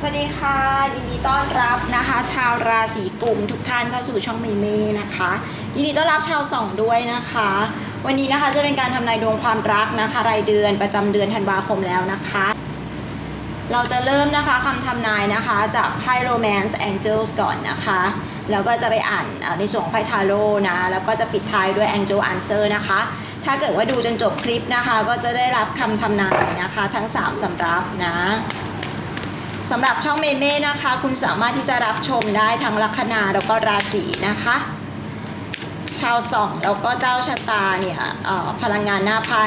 สวัสดีค่ะยินดีต้อนรับนะคะ ชาวราศีกุมทุกท่านเข้าสู่ช่องเมเม่นะคะ ยินดีต้อนรับชาวสองด้วยนะคะ วันนี้นะคะจะเป็นการทำนายดวงความรักนะคะ รายเดือนประจำเดือนธันวาคมแล้วนะคะ เราจะเริ่มนะคะคำทำนายนะคะจากไพ่ Romance Angels ก่อนนะคะ แล้วก็จะไปอ่านในส่วนของไพ่ทาโร่นะแล้วก็จะปิดท้ายด้วย Angel Answer นะคะ ถ้าเกิดว่าดูจนจบคลิปนะคะ ก็จะได้รับคำทำนายนะคะ ทั้ง 3สำรับนะ สำหรับช่องเมเม่นะคะ คุณสามารถที่จะรับชมได้ทั้งลัคนาแล้วก็ราศีนะคะ ชาวส่องแล้วก็เจ้าชะตาเนี่ยพลังงานหน้าไพ่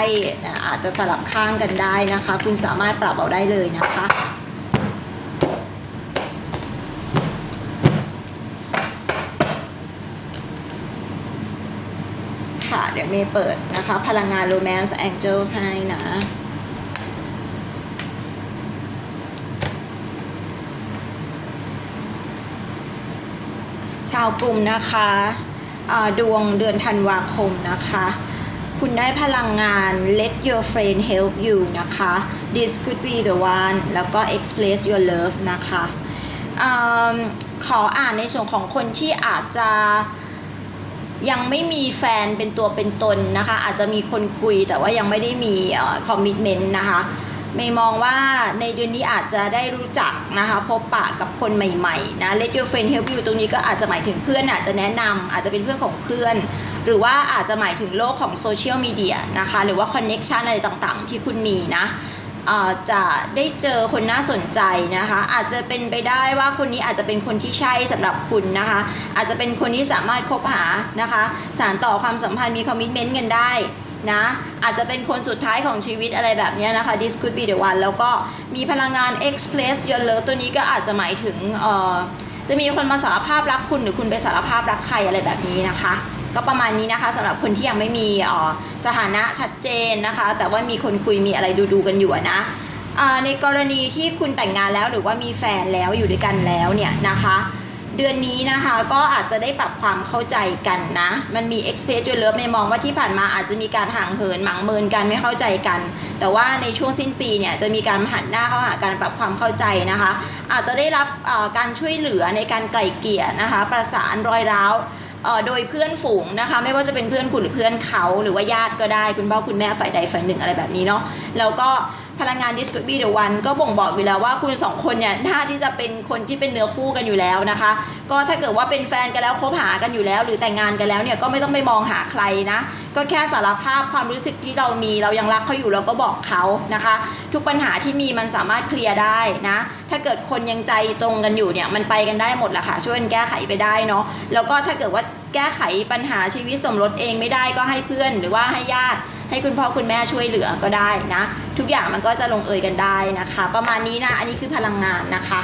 อาจจะสลับข้างกันได้นะคะ คุณสามารถปรับเอาได้เลยนะคะค่ะเดี๋ยวเมย์เปิดนะคะ พลังงาน Romance Angels ให้นะ ชาวกลุ่มนะคะดวงเดือนธันวาคมนะคะ คุณได้พลังงาน let your friend help you นะคะ this could be the one แล้วก็ express your love นะคะอขออ่านในส่วนของคนที่อาจจะยังไม่มีแฟนเป็นตัวเป็นตนนะคะ อาจจะมีคนคุยแต่ว่ายังไม่ได้มีคอมมิชเมนต์นะคะ ไม่มองว่าในเดือนนี้อาจจะได้รู้จักนะคะพบปะกับคนใหม่ๆนะ let your friend help you ตรงนี้ก็อาจจะหมายถึงเพื่อนอาจจะแนะนำอาจจะเป็นเพื่อนของเพื่อน หรือว่าอาจจะหมายถึงโลกของโซเชียลมีเดียนะคะ หรือว่าคอนเน็ชันอะไรต่างๆ ที่คุณมีนะจะได้เจอคนน่าสนใจนะคะ อาจจะเป็นไปได้ว่าคนนี้อาจจะเป็นคนที่ใช่สำหรับคุณนะคะ อาจจะเป็นคนที่สามารถคบหานะคะ สารต่อความสัมพันธ์มีคอมมิชเมนต์กันได้ นะอาจจะเป็นคนสุดท้ายของชีวิตอะไรแบบนี้นะคะ this could be the one แล้วก็มีพลังงาน express your love ตัวนี้ก็อาจจะหมายถึงเอ่อจะมีคนมาสารภาพรักคุณหรือคุณไปสารภาพรักใครอะไรแบบนี้นะคะ ก็ประมาณนี้นะคะสำหรับคนที่ยังไม่มีสถานะชัดเจนนะคะ แต่ว่ามีคนคุยมีอะไรดูๆกันอยู่นะในกรณีที่คุณแต่งงานแล้วหรือว่ามีแฟนแล้วอยู่ด้วยกันแล้วเนี่ยนะคะ เดือนนี้นะคะก็อาจจะได้ปรับความเข้าใจกันนะ มันมี expect your love ไม่มองว่าที่ผ่านมาอาจจะมีการห่างเหินหมางเมินกันไม่เข้าใจกัน แต่ว่าในช่วงสิ้นปีเนี่ยจะมีการหันหน้าเข้าหาการปรับความเข้าใจนะคะ อาจจะได้รับการช่วยเหลือในการไกล่เกลี่ยนะคะ ประสานรอยร้าวโดยเพื่อนฝูงนะคะ ไม่ว่าจะเป็นเพื่อนคุณหรือเพื่อนเขาหรือว่าญาติก็ได้คุณพ่อคุณแม่ฝ่ายใดฝ่ายหนึ่งอะไรแบบนี้เนาะแล้วก็ พลังงาน Discovery The One ก็บ่งบอกอยู่แล้วว่าคุณสองคนเนี่ยน่าที่จะเป็นคนที่เป็นเนื้อคู่กันอยู่แล้วนะคะ ก็ถ้าเกิดว่าเป็นแฟนกันแล้วคบหากันอยู่แล้ว หรือแต่งงานกันแล้วเนี่ยก็ไม่ต้องไปมองหาใครนะ ก็แค่สารภาพความรู้สึกที่เรามีเรายังรักเขาอยู่เราก็บอกเขานะคะ ทุกปัญหาที่มีมันสามารถเคลียร์ได้นะ ถ้าเกิดคนยังใจตรงกันอยู่เนี่ยมันไปกันได้หมดแหละค่ะช่วยกันแก้ไขไปได้เนาะแล้วก็ถ้าเกิดว่าแก้ไขปัญหาชีวิตสมรสเองไม่ได้ก็ให้เพื่อนหรือว่าให้ญาติ ให้คุณพ่อคุณแม่ช่วยเหลือก็ได้นะ ทุกอย่างมันก็จะลงเอยกันได้นะคะ ประมาณนี้นะอันนี้คือพลังงานนะคะ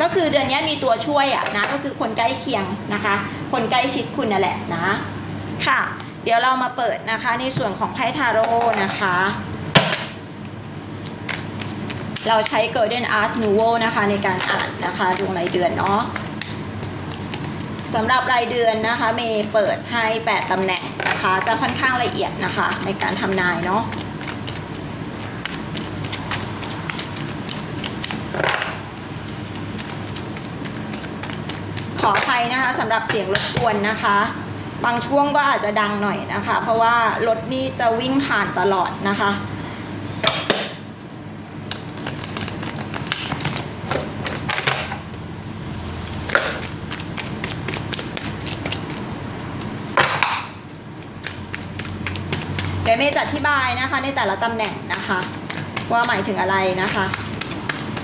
ก็คือเดือนนี้มีตัวช่วยอะนะก็คือคนใกล้เคียงนะคะ คนใกล้ชิดคุณนั่นแหละนะ ค่ะ เดี๋ยวเรามาเปิดนะคะ ในส่วนของไพ่ทาโร่นะคะ เราใช้ Golden Art n u v o นะคะในการอ่านนะคะดวงรายเดือนเนาะ สำหรับรายเดือนนะคะเมย์เปิดให้ 8ตำแหน่งนะคะ จะค่อนข้างละเอียดนะคะ ในการทำนายเนาะขออภัยนะคะสำหรับเสียงรบกวนนะคะ บางช่วงก็อาจจะดังหน่อยนะคะ เพราะว่ารถนี่จะวิ่งผ่านตลอดนะคะ ยวเมย์จะอธิบายนะคะ ในแต่ละตำแหน่งนะคะ ว่าหมายถึงอะไรนะคะ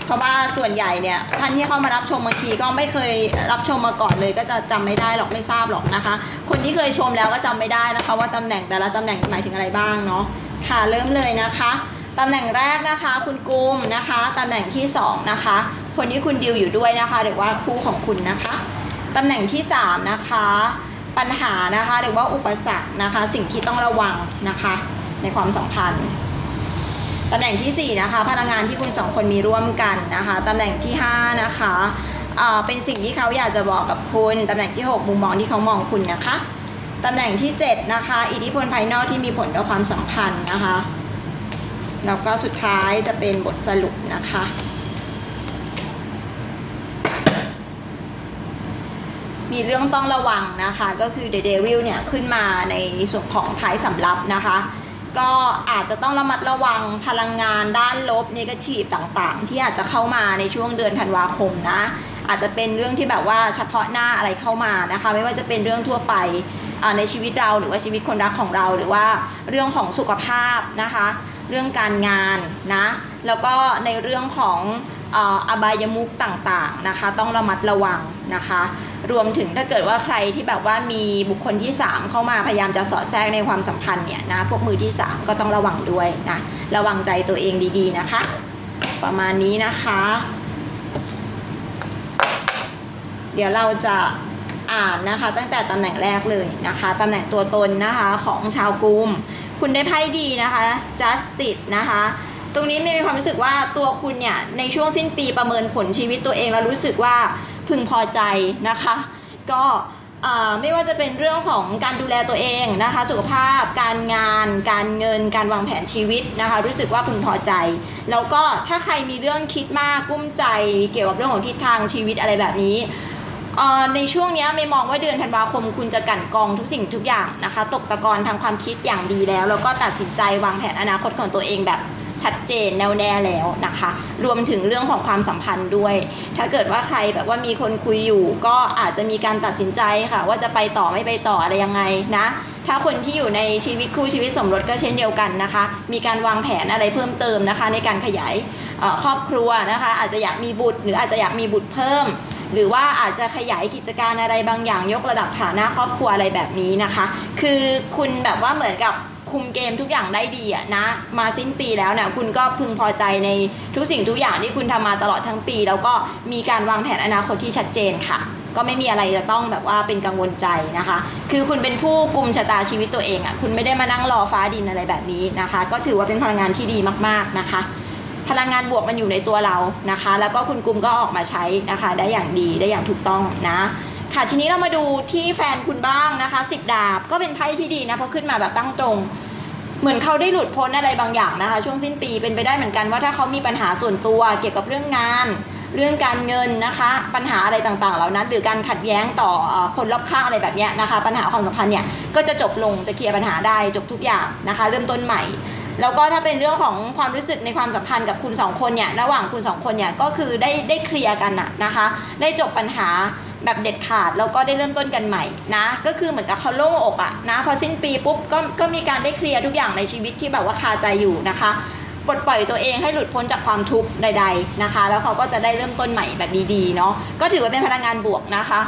เพราะว่าส่วนใหญ่เนี่ยท่านที่เข้ามารับชมบางทีก็ไม่เคยรับชมมาก่อนเลย ก็จะจำไม่ได้หรอกไม่ทราบหรอกนะคะ คนที่เคยชมแล้วก็จำไม่ได้นะคะ ว่าตำแหน่งแต่ละตำแหน่งหมายถึงอะไรบ้างเนาะค่ะเริ่มเลยนะคะตำแหน่งแรกนะคะคุณกุมนะคะตำแหน่งที่สองนะคะคนที่คุณดิวอยู่ด้วยนะคะหรือว่าคู่ของคุณนะคะตำแหน่งที่สามนะคะ ปัญหานะคะหรือว่าอุปสรรคนะคะ สิ่งที่ต้องระวังนะคะในความสัมพันธ์ตำแหน่งที่ 4 นะคะ พลังงานที่คุณสองคนมีร่วมกันนะคะตำแหน่งที่ 5 นะคะเออเป็นสิ่งที่เขาอยากจะบอกกับคุณตำแหน่งที่ 6 มุมมองที่เขามองคุณนะคะตำแหน่งที่ 7 นะคะ อิทธิพลภายนอกที่มีผลต่อความสัมพันธ์นะคะ แล้วก็สุดท้ายจะเป็นบทสรุปนะคะ มีเรื่องต้องระวังนะคะ ก็คือ The Devil เนี่ยขึ้นมาในส่วนของท้ายสำรับนะคะ ก็อาจจะต้องระมัดระวังพลังงานด้านลบนกาทีฟต่างๆ ที่อาจจะเข้ามาในช่วงเดือนธันวาคมนะ อาจจะเป็นเรื่องที่แบบว่าเฉพาะหน้าอะไรเข้ามานะคะ ไม่ว่าจะเป็นเรื่องทั่วไปในชีวิตเราหรือว่าชีวิตคนรักของเราหรือว่าเรื่องของสุขภาพนะคะ เรื่องการงานนะ แล้วก็ในเรื่องของ อ่ออบายมุขต่างๆนะคะ ต้องระมัดระวังนะคะ รวมถึงถ้าเกิดว่าใครที่แบบว่ามีบุคคลที่ 3 เข้ามาพยายามจะสอดแทรกในความสัมพันธ์เนี่ยนะพวกมือที่ 3 ก็ต้องระวังด้วยนะระวังใจตัวเองดีๆนะคะ ประมาณนี้นะคะ เดี๋ยวเราจะอ่านนะคะ ตั้งแต่ตำแหน่งแรกเลยนะคะตำแหน่งตัวตนนะคะของชาวกุม คุณได้ไพ่ดีนะคะ justice นะคะ ตรงนี้ไม่มีความรู้สึกว่าตัวคุณเนี่ยในช่วงสิ้นปีประเมินผลชีวิตตัวเองแล้วรู้สึกว่าพึงพอใจนะคะ ก็ไม่ว่าจะเป็นเรื่องของการดูแลตัวเองนะคะ สุขภาพ การงาน การเงิน การวางแผนชีวิตนะคะ รู้สึกว่าพึงพอใจ แล้วก็ถ้าใครมีเรื่องคิดมากกุ้มใจ เกี่ยวกับเรื่องของทิศทางชีวิตอะไรแบบนี้ในช่วงนี้ไม่มองว่าเดือนธันวาคมคุณจะกั่นกองทุกสิ่งทุกอย่างนะคะ ตกตะกอนทางความคิดอย่างดีแล้ว แล้วก็ตัดสินใจวางแผนอนาคตของตัวเองแบบ ชัดเจนแน่วแน่แล้วนะคะ รวมถึงเรื่องของความสัมพันธ์ด้วย ถ้าเกิดว่าใครแบบว่ามีคนคุยอยู่ ก็อาจจะมีการตัดสินใจค่ะ ว่าจะไปต่อไม่ไปต่ออะไรยังไงนะ ถ้าคนที่อยู่ในชีวิตคู่ชีวิตสมรสก็เช่นเดียวกันนะคะ มีการวางแผนอะไรเพิ่มเติมนะคะ ในการขยายครอบครัวนะคะ อาจจะอยากมีบุตร หรืออาจจะอยากมีบุตรเพิ่มหรือว่าอาจจะขยายกิจการอะไรบางอย่างยกระดับฐานะครอบครัวอะไรแบบนี้นะคะ คือคุณแบบว่าเหมือนกับ คุมเกมทุกอย่างได้ดีอะนะ มาสิ้นปีแล้วเนี่ยคุณก็พึงพอใจในทุกสิ่งทุกอย่างที่คุณทำมาตลอดทั้งปี แล้วก็มีการวางแผนอนาคตที่ชัดเจนค่ะ ก็ไม่มีอะไรจะต้องแบบว่าเป็นกังวลใจนะคะ คือคุณเป็นผู้กุมชะตาชีวิตตัวเองอะคุณไม่ได้มานั่งรอฟ้าดินอะไรแบบนี้นะคะ ก็ถือว่าเป็นพลังงานที่ดีมากๆนะคะพลังงานบวกมันอยู่ในตัวเรานะคะ แล้วก็คุณกุมก็ออกมาใช้นะคะ ได้อย่างดีได้อย่างถูกต้องนะ ค่ะทีนี้เรามาดูที่แฟนคุณบ้างนะคะสิบดาบก็เป็นไพ่ที่ดีนะเพราะขึ้นมาแบบตั้งตรง เหมือนเขาได้หลุดพ้นอะไรบางอย่างนะคะ ช่วงสิ้นปีเป็นไปได้เหมือนกันว่าถ้าเขามีปัญหาส่วนตัวเกี่ยวกับเรื่องงาน เรื่องการเงินนะคะ ปัญหาอะไรต่างๆ เหล่านั้น หรือการขัดแย้งต่อคนรอบข้างอะไรแบบนี้นะคะ ปัญหาความสัมพันธ์เนี่ยก็จะจบลงจะเคลียร์ปัญหาได้จบทุกอย่างนะคะ เริ่มต้นใหม่แล้วก็ถ้าเป็นเรื่องของความรู้สึกในความสัมพันธ์กับคุณสองคนเนี่ยระหว่างคุณสองคนเนี่ยก็คือได้ได้เคลียร์กันนะนะคะ ได้จบปัญหา แบบเด็ดขาดแล้วก็ได้เริ่มต้นกันใหม่นะก็คือเหมือนกับเขาโล่งอกอะนะพอสิ้นปีปุ๊บก็ก็มีการได้เคลียร์ทุกอย่างในชีวิตที่แบบว่าคาใจอยู่นะคะปลดปล่อยตัวเองให้หลุดพ้นจากความทุกข์ใด ๆนะคะ แล้วเขาก็จะได้เริ่มต้นใหม่แบบดีๆเนาะก็ถือว่าเป็นพลังงานบวกนะคะ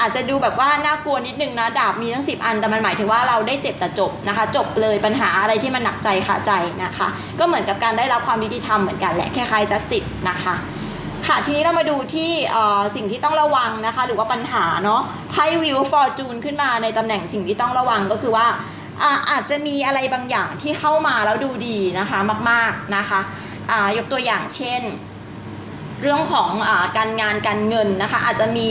อาจจะดูแบบว่าน่ากลัวนิดนึงนะดาบมีทั้ง 10 อันแต่มันหมายถึงว่าเราได้เจ็บแต่จบนะคะ จบเลยปัญหาอะไรที่มันหนักใจขาใจนะคะ ก็เหมือนกับการได้รับความยุติธรรมเหมือนกันแหละคล้ายๆ justice นะคะ ค่ะทีนี้เรามาดูที่สิ่งที่ต้องระวังนะคะ หรือว่าปัญหาเนาะไพ่วิวฟอร์จูนขึ้นมาในตำแหน่งสิ่งที่ต้องระวังก็คือว่าอาอาจจะมีอะไรบางอย่างที่เข้ามาแล้วดูดีนะคะมากๆนะคะยกตัวอย่างเช่น เรื่องของอการงานการเงินนะคะ อาจจะมี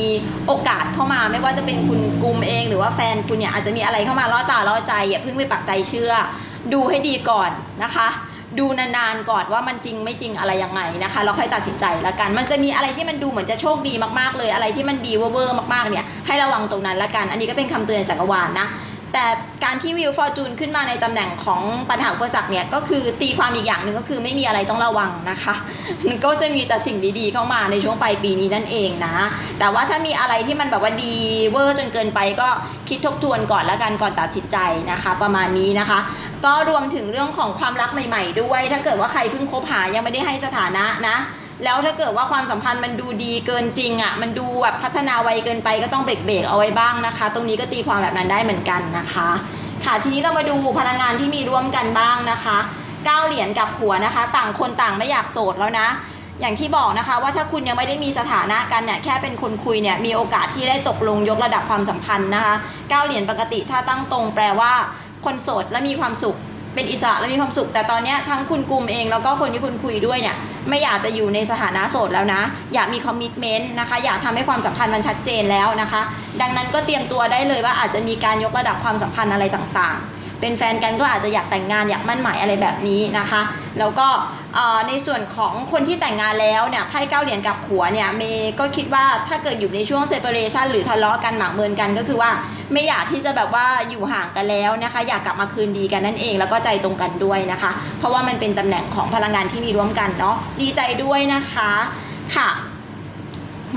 โอกาสเข้ามาไม่ว่าจะเป็นคุณกลุ่มเอง หรือว่าแฟนคุณเนี่ยอาจจะมีอะไรเข้ามาล่อตาล่อใจอย่าเพิ่งไปปักใจเชื่อ ดูให้ดีก่อนนะคะ ดูนานๆก่อนว่ามันจริงไม่จริงอะไรยังไงนะคะเราค่อยตัดสินใจละกัน มันจะมีอะไรที่มันดูเหมือนจะโชคดีมากๆเลยอะไรที่มันดีเวอร์มากๆเนี่ยให้ระวังตรงนั้นละกัน อันนี้ก็เป็นคำเตือนจากจักรวาลนะแต่การที่วิวฟอร์จูนขึ้นมาในตำแหน่งของปัญหาอุปสรรคเนี่ยก็คือตีความอีกอย่างหนึ่งก็คือไม่มีอะไรต้องระวังนะคะก็จะมีแต่สิ่งดีๆเข้ามาในช่วงปลายปีนี้นั่นเองนะ แต่ว่าถ้ามีอะไรที่มันแบบว่าดีเวอร์จนเกินไปก็คิดทบทวนก่อนละกันก่อนตัดสินใจนะคะ ประมาณนี้นะคะ ก็รวมถึงเรื่องของความรักใหม่ๆ ด้วย ถ้าเกิดว่าใครเพิ่งคบหายังไม่ได้ให้สถานะนะ แล้วถ้าเกิดว่าความสัมพันธ์มันดูดีเกินจริงอะ่ะ มันดูแบบพัฒนาไวเกินไปก็ต้องเบรกเบรกเอาไว้บ้างนะคะ ตรงนี้ก็ตีความแบบนั้นได้เหมือนกันนะคะ ค่ะทีนี้เรามาดูพลังงานที่มีร่วมกันบ้างนะคะก้าเหรียญกับหัวนะคะ ต่างคนต่างไม่อยากโสดแล้วนะ อย่างที่บอกนะคะ ว่าถ้าคุณยังไม่ได้มีสถานะกันเนี่ยแค่เป็นคนคุยเนี่ยมีโอกาสที่ได้ตกลงยกระดับความสัมพันธ์นะคะเก้าเหรียญปกติถ้าตั้งตรงแปลว่า คนโสดและมีความสุข เป็นอิสระและมีความสุข แต่ตอนนี้ทั้งคุณกลุ่มเองแล้วก็คนที่คุณคุยด้วยเนี่ยไม่อยากจะอยู่ในสถานะโสดแล้วนะ อยากมีคอมมิชเมนต์นะคะ อยากทำให้ความสัมพันธ์มันชัดเจนแล้วนะคะ ดังนั้นก็เตรียมตัวได้เลยว่าอาจจะมีการยกระดับความสัมพันธ์อะไรต่างๆ เป็นแฟนกันก็อาจจะอยากแต่งงานอยากมั่นหมายอะไรแบบนี้นะคะ แล้วก็ในส่วนของคนที่แต่งงานแล้วเนี่ยไพ่เก้าเหรียญกับหัวเนี่ยเมย์ก็คิดว่าถ้าเกิดอยู่ในช่วง separation หรือทะเลาะกันหมางเมินกันก็คือว่าไม่อยากที่จะแบบว่าอยู่ห่างกันแล้วนะคะ อยากกลับมาคืนดีกันนั่นเอง แล้วก็ใจตรงกันด้วยนะคะ เพราะว่ามันเป็นตำแหน่งของพลังงานที่มีร่วมกันเนาะดีใจด้วยนะคะค่ะ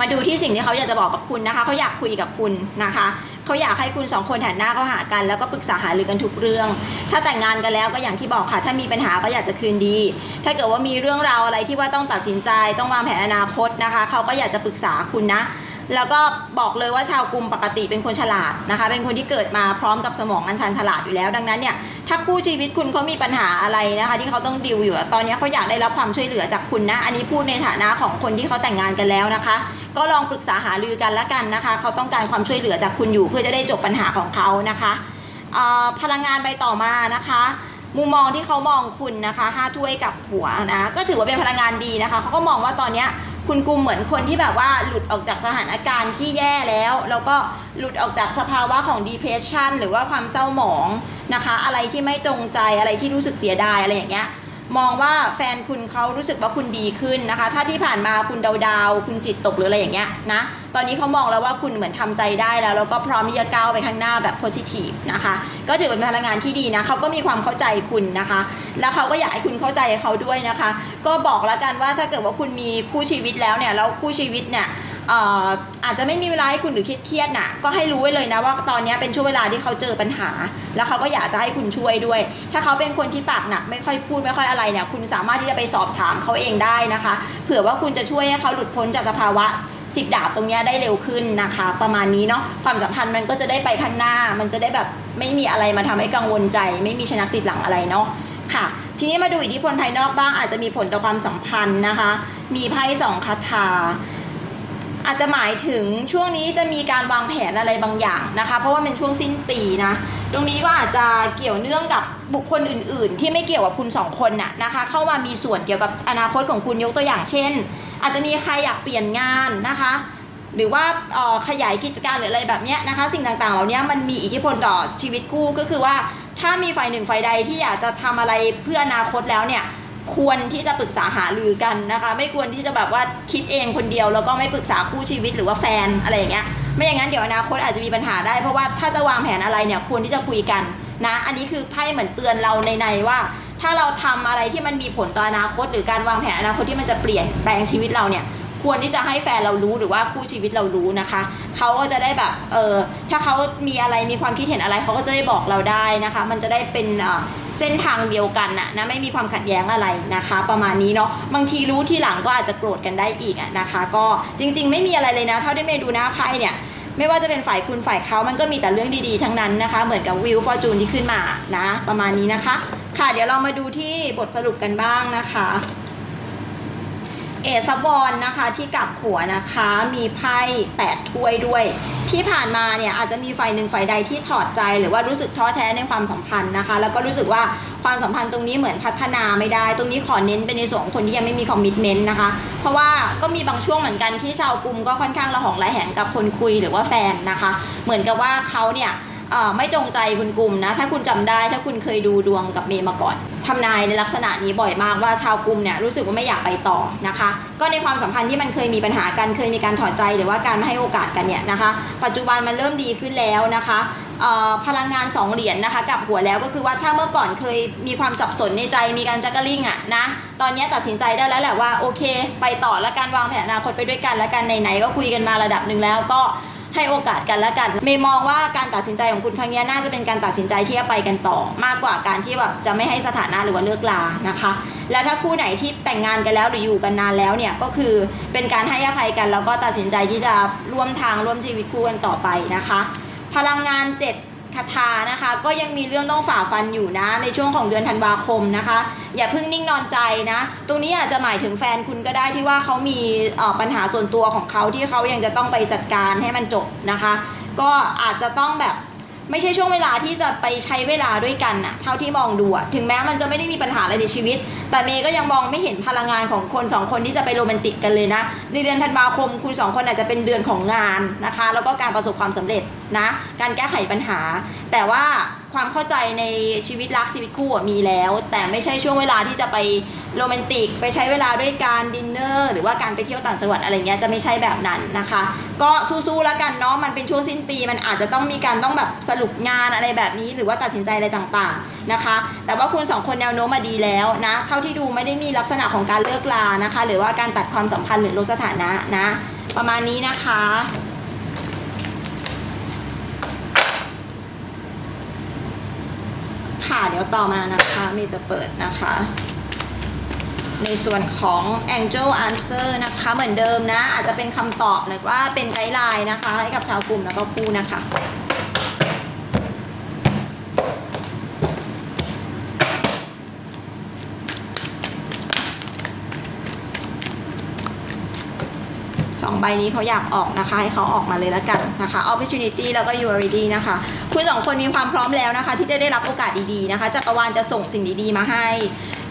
มาดูที่สิ่งที่เขาอยากจะบอกกับคุณนะคะเขาอยากคุยกับคุณนะคะ เขาอยากให้คุณสองคนหันหน้าเข้าหากันแล้วก็ปรึกษาหารือกันทุกเรื่อง ถ้าแต่งงานกันแล้วก็อย่างที่บอกค่ะ ถ้ามีปัญหาก็อยากจะคืนดี ถ้าเกิดว่ามีเรื่องราวอะไรที่ว่าต้องตัดสินใจ ต้องวางแผนอนาคตนะคะ เขาก็อยากจะปรึกษาคุณนะ แล้วก็บอกเลยว่าชาวกลุ่มปกติเป็นคนฉลาดนะคะ เป็นคนที่เกิดมาพร้อมกับสมองอันชันฉลาดอยู่แล้ว ดังนั้นเนี่ยถ้าคู่ชีวิตคุณเขามีปัญหาอะไรนะคะ ที่เขาต้องดิวอยู่ตอนนี้เขาอยากได้รับความช่วยเหลือจากคุณนะอันนี้พูดในฐานะของคนที่เขาแต่งงานกันแล้วนะคะ ก็ลองปรึกษาหารือกันละกันนะคะ เขาต้องการความช่วยเหลือจากคุณอยู่ เพื่อจะได้จบปัญหาของเขานะคะพลังงานใบต่อมานะคะมุมมองที่เขามองคุณนะคะห้าถ้วยกับหัวนะก็ถือว่าเป็นพลังงานดีนะคะเขาก็มองว่าตอนเนี้ย คุณกุมเหมือนคนที่แบบว่าหลุดออกจากสถานการณ์ที่แย่แล้ว แล้วก็หลุดออกจากสภาวะของ depression หรือว่าความเศร้าหมองนะคะ อะไรที่ไม่ตรงใจอะไรที่รู้สึกเสียดายอะไรอย่างเงี้ย มองว่าแฟนคุณเขารู้สึกว่าคุณดีขึ้นนะคะ ถ้าที่ผ่านมาคุณดาวๆคุณจิตตกหรืออะไรอย่างเงี้ยนะ ตอนนี้เขามองแล้วว่าคุณเหมือนทำใจได้แล้ว แล้วก็พร้อมที่จะก้าวไปข้างหน้าแบบ positive นะคะ ก็ถือเป็นพลังงานที่ดีนะเขาก็มีความเข้าใจคุณนะคะ แล้วเขาก็อยากให้คุณเข้าใจเขาด้วยนะคะ ก็บอกแล้วกันว่าถ้าเกิดว่าคุณมีคู่ชีวิตแล้วเนี่ย แล้วคู่ชีวิตเนี่ย อาจจะไม่มีเวลาให้คุณหรือเครียดๆน่ะก็ให้รู้ไว้เลยนะว่าตอนนี้เป็นช่วงเวลาที่เขาเจอปัญหา แล้วเขาก็อยากจะให้คุณช่วยด้วย ถ้าเขาเป็นคนที่ปากหนักไม่ค่อยพูดไม่ค่อยอะไรเนี่ยคุณสามารถที่จะไปสอบถามเขาเองได้นะคะ เผื่อว่าคุณจะช่วยให้เขาหลุดพ้นจากสภาวะสิบดาบตรงนี้ได้เร็วขึ้นนะคะ ประมาณนี้เนาะความสัมพันธ์มันก็จะได้ไปข้างหน้า มันจะได้แบบไม่มีอะไรมาทำให้กังวลใจ ไม่มีชนักติดหลังอะไรเนาะค่ะ ทีนี้มาดูอิทธิพลภายนอกบ้างอาจจะมีผลต่อความสัมพันธ์นะคะ มีไพ่สองคาถา อาจจะหมายถึงช่วงนี้จะมีการวางแผนอะไรบางอย่างนะคะ เพราะว่าเป็นช่วงสิ้นปีนะ ตรงนี้ก็อาจจะเกี่ยวเนื่องกับบุคคลอื่น ๆ ที่ไม่เกี่ยวกับคุณสองคนน่ะนะคะ เข้ามามีส่วนเกี่ยวกับอนาคตของคุณยกตัวอย่างเช่น อาจจะมีใครอยากเปลี่ยนงานนะคะหรือว่าออขยายกิจการหรืออะไรแบบเนี้ยนะคะ สิ่งต่างๆ เหล่านี้มันมีอิทธิพลต่อชีวิตคู่ก็คือว่าถ้ามีฝ่ายหนึ่งฝ่ายใดที่อยากจะทำอะไรเพื่ออนาคตแล้วเนี่ย ควรที่จะปรึกษาหารือกันนะคะ ไม่ควรที่จะแบบว่าคิดเองคนเดียว แล้วก็ไม่ปรึกษาคู่ชีวิตหรือว่าแฟนอะไรอย่างเงี้ยไม่อย่างนั้นเดี๋ยวอนาคตอาจจะมีปัญหาได้เพราะว่าถ้าจะวางแผนอะไรเนี่ยควรที่จะคุยกันนะอันนี้คือไพ่เหมือนเตือนเราในในว่า ถ้าเราทำอะไรที่มันมีผลต่ออนาคต หรือการวางแผนอนาคตที่มันจะเปลี่ยนแปลงชีวิตเราเนี่ย ควรที่จะให้แฟนเรารู้หรือว่าคู่ชีวิตเรารู้นะคะเขาก็จะได้แบบเออถ้าเขามีอะไรมีความคิดเห็นอะไรเขาก็จะได้บอกเราได้นะคะ มันจะได้เป็นเอ่อเส้นทางเดียวกันน่ะนะไม่มีความขัดแย้งอะไรนะคะ ประมาณนี้เนาะบางทีรู้ทีหลังก็อาจจะโกรธกันได้อีกอะนะคะ ก็จริง ๆ ไม่มีอะไรเลยนะ เท่าที่เมย์ดูหน้าไพ่เนี่ยไม่ว่าจะเป็นฝ่ายคุณฝ่ายเขามันก็มีแต่เรื่องดีๆ ทั้งนั้นนะคะ เหมือนกับวิวฟอร์จูนที่ขึ้นมานะ ประมาณนี้นะคะ ค่ะเดี๋ยวเรามาดูที่บทสรุปกันบ้างนะคะ เอซบอลนะคะที่กลับหัวนะคะมีไพ่แปดถ้วยด้วย ที่ผ่านมาเนี่ยอาจจะมีฝ่ายหนึ่งฝ่ายใดที่ถอดใจ หรือว่ารู้สึกท้อแท้ในความสัมพันธ์นะคะ แล้วก็รู้สึกว่าความสัมพันธ์ตรงนี้เหมือนพัฒนาไม่ได้ ตรงนี้ขอเน้นเป็นในส่วนของคนที่ยังไม่มีคอมมิชเมนต์นะคะ เพราะว่าก็มีบางช่วงเหมือนกันที่ชาวกลุ่มก็ค่อนข้างระหองระแหงกับคนคุยหรือว่าแฟนนะคะ เหมือนกับว่าเขาเนี่ย ไม่ตรงใจคุณกลุ่มนะ ถ้าคุณจำได้ถ้าคุณเคยดูดวงกับเมย์มาก่อนทำนายในลักษณะนี้บ่อยมากว่าชาวกลุ่มเนี่ยรู้สึกว่าไม่อยากไปต่อนะคะ ก็ในความสัมพันธ์ที่มันเคยมีปัญหากันเคยมีการถอดใจหรือว่าการไม่ให้โอกาสกันเนี่ยนะคะ ปัจจุบันมันเริ่มดีขึ้นแล้วนะคะพลังงานสองเหรียญนะคะกับหัวแล้วก็คือว่าถ้าเมื่อก่อนเคยมีความสับสนในใจมีการจักกะลิงอะนะตอนนี้ตัดสินใจได้แล้วแหละว่าโอเค ไปต่อและการวางแผนอนาคตไปด้วยกันและกันไหนๆก็คุยกันมาระดับหนึ่งแล้วก็ ให้โอกาสกันแล้วกัน เมย์มองว่าการตัดสินใจของคุณครั้งนี้น่าจะเป็นการตัดสินใจที่จะไปกันต่อ มากกว่าการที่แบบจะไม่ให้สถานะหรือว่าเลิกลานะคะ แล้วถ้าคู่ไหนที่แต่งงานกันแล้วหรืออยู่กันนานแล้วเนี่ยก็คือเป็นการให้อภัยกัน แล้วก็ตัดสินใจที่จะร่วมทางร่วมชีวิตคู่กันต่อไปนะคะ พลังงาน 7 คาทานะคะ ก็ยังมีเรื่องต้องฝ่าฟันอยู่นะ ในช่วงของเดือนธันวาคมนะคะ อย่าเพิ่งนิ่งนอนใจนะ ตรงนี้อาจจะหมายถึงแฟนคุณก็ได้ที่ว่าเขามีปัญหาส่วนตัวของเขาที่เขายังจะต้องไปจัดการให้มันจบนะคะ ก็อาจจะต้องแบบ ไม่ใช่ช่วงเวลาที่จะไปใช้เวลาด้วยกันนะเท่าที่มองดูอะถึงแม้มันจะไม่ได้มีปัญหาอะไรในชีวิต แต่เมย์ก็ยังมองไม่เห็นพลังงานของคนสองคนที่จะไปโรแมนติกกันเลยนะ ในเดือนธันวาคมคุณสองคนอาจจะเป็นเดือนของงานนะคะ แล้วก็การประสบความสำเร็จนะ การแก้ไขปัญหา แต่ว่า ความเข้าใจในชีวิตรักชีวิตคู่มีแล้ว แต่ไม่ใช่ช่วงเวลาที่จะไปโรแมนติก ไปใช้เวลาด้วยการดินเนอร์หรือว่าการไปเที่ยวต่างจังหวัดอะไรเงี้ยจะไม่ใช่แบบนั้นนะคะ ก็สู้ๆแล้วกันเนาะมันเป็นช่วงสิ้นปี มันอาจจะต้องมีการต้องแบบสรุปงานอะไรแบบนี้ หรือว่าตัดสินใจอะไรต่างๆนะคะ แต่ว่าคุณสองคนแนวโน้มมาดีแล้วนะเท่าที่ดูไม่ได้มีลักษณะของการเลิกลานะคะ หรือว่าการตัดความสัมพันธ์หรือลดสถานะนะ ประมาณนี้นะคะ ค่ะ เดี๋ยวต่อมานะคะ มีจะเปิดนะคะ ในส่วนของ Angel Answer นะคะ เหมือนเดิมนะ อาจจะเป็นคำตอบหรือว่าเป็นไกด์ไลน์นะคะ ให้กับชาวกลุ่มแล้วก็คู่นะคะ สองใบนี้เขาอยากออกนะคะ ให้เขาออกมาเลยแล้วกันนะคะ opportunity แล้วก็ you are ready นะคะ คุณสองคนมีความพร้อมแล้วนะคะ ที่จะได้รับโอกาสดีๆนะคะจักรวาลจะส่งสิ่งดีๆ มาให้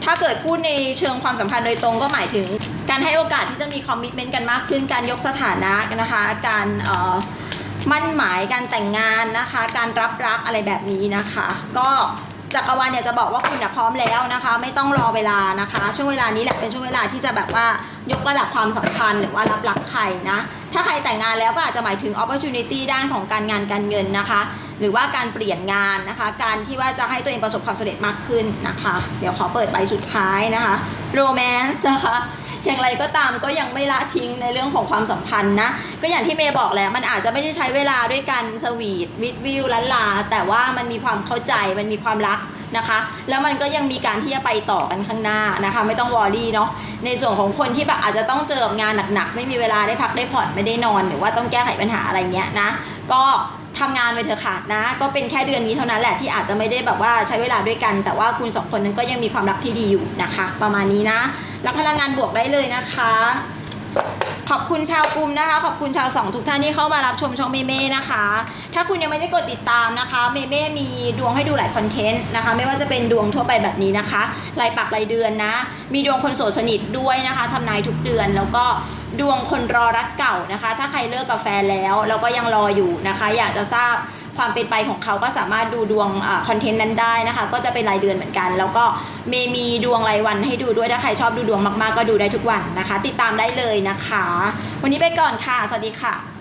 ถ้าเกิดพูดในเชิงความสัมพันธ์โดยตรงก็หมายถึง การให้โอกาสที่จะมีคอมมิชเมนต์กันมากขึ้น การยกสถานะนะคะ การเอ่อมั่นหมายการแต่งงานนะคะ การรับรักอะไรแบบนี้นะคะ ก็จักรวาลเนี่ยจะบอกว่าคุณพร้อมแล้วนะคะ ไม่ต้องรอเวลานะคะ ช่วงเวลานี้แหละเป็นช่วงเวลาที่จะแบบว่า ยกระดับความสัมพันธ์หรือว่ารับรักใครนะ ถ้าใครแต่งงานแล้วก็อาจจะหมายถึง opportunity ด้านของการงานการเงินนะคะ หรือว่าการเปลี่ยนงานนะคะ การที่ว่าจะให้ตัวเองประสบความสำเร็จมากขึ้นนะคะ เดี๋ยวขอเปิดใบสุดท้ายนะคะ romance นะคะอย่างไรก็ตามก็ยังไม่ละทิ้งในเรื่องของความสัมพันธ์นะ ก็อย่างที่เมย์บอกแหล้วมันอาจจะไม่ได้ใช้เวลาด้วยกันสวีทวิดวิวลันลา แต่ว่ามันมีความเข้าใจมันมีความรัก นะคะ แล้วมันก็ยังมีการที่จะไปต่อกันข้างหน้านะคะ ไม่ต้องวอรี่เนาะในส่วนของคนที่แบบอาจจะต้องเจอกับงานหนักๆ ไม่มีเวลาได้พักได้ผ่อนไม่ได้นอน หรือว่าต้องแก้ไขปัญหาอะไรเงี้ยนะ ก็ทำงานไปเถอะค่ะนะ ก็เป็นแค่เดือนนี้เท่านั้นแหละที่อาจจะไม่ได้แบบว่าใช้เวลาด้วยกัน แต่ว่าคุณสองคนนั้นก็ยังมีความรักที่ดีอยู่นะคะ ประมาณนี้นะรับพลังงานบวกได้เลยนะคะ ขอบคุณชาวกลุ่มนะคะ ขอบคุณชาวสองทุกท่านที่เข้ามารับชมช่องเมเม่นะคะ ถ้าคุณยังไม่ได้กดติดตามนะคะ เมเม่มีดวงให้ดูหลายคอนเทนต์นะคะ ไม่ว่าจะเป็นดวงทั่วไปแบบนี้นะคะ รายปักรายเดือนนะ มีดวงคนโสดสนิทด้วยนะคะทำนายทุกเดือนแล้วก็ดวงคนรอรักเก่านะคะ ถ้าใครเลิกกับแฟนแล้วแล้วก็ยังรออยู่นะคะ อยากจะทราบ ความเป็นไปของเขาก็สามารถดูดวงคอนเทนต์นั้นได้นะคะ ก็จะเป็นรายเดือนเหมือนกัน แล้วก็เมมีดวงรายวันให้ดูด้วยถ้าใครชอบดูดวงมากๆ ก็ดูได้ทุกวันนะคะ ติดตามได้เลยนะคะ วันนี้ไปก่อนค่ะ สวัสดีค่ะ